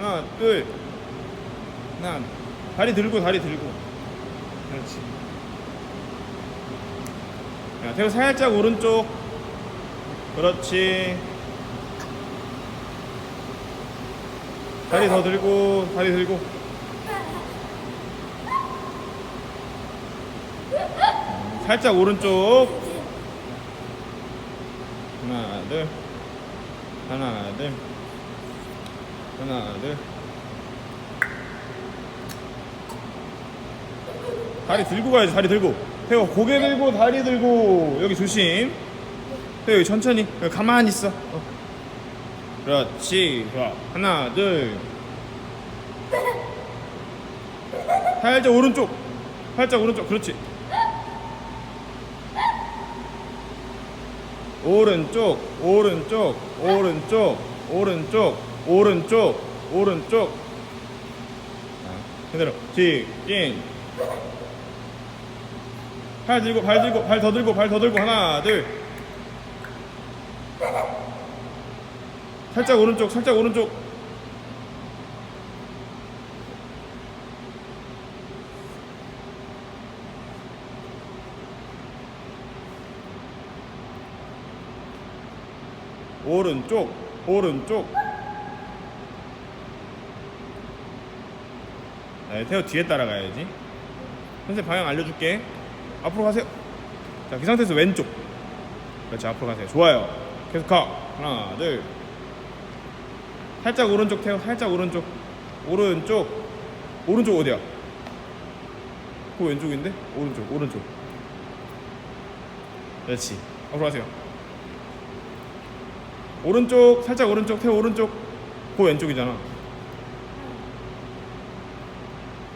하나 둘 하나 다리 들고 다리 들고. 그렇지. 야 태우 살짝 오른쪽. 그렇지. 다리 더 들고 다리 들고. 살짝 오른쪽. 하나 둘. 하나 둘 하나 둘. 다리 들고 가야지 다리 들고. 태호 고개 들고 다리 들고. 여기 조심. 태호 여기 천천히. 여기 가만히 있어. 어. 그렇지. 좋아. 하나 둘. 살짝 오른쪽. 살짝 오른쪽. 그렇지. 오른쪽 오른쪽 오른쪽 오른쪽 오른쪽 오른쪽. 자, 그대로. 직진 팔 들고 발 들고 발 더 들고 발 더 들고. 하나 둘. 살짝 오른쪽 살짝 오른쪽. 오른쪽 오른쪽 네, 태호 뒤에 따라가야지. 선생님 방향 알려줄게. 앞으로 가세요. 자 그 상태에서 왼쪽. 그렇지 앞으로 가세요. 좋아요. 계속 가. 하나 둘. 살짝 오른쪽 태호. 살짝 오른쪽. 오른쪽. 오른쪽 어디야? 그 왼쪽인데? 오른쪽 오른쪽. 그렇지. 앞으로 가세요. 오른쪽 살짝 오른쪽 태호 오른쪽. 그 왼쪽이잖아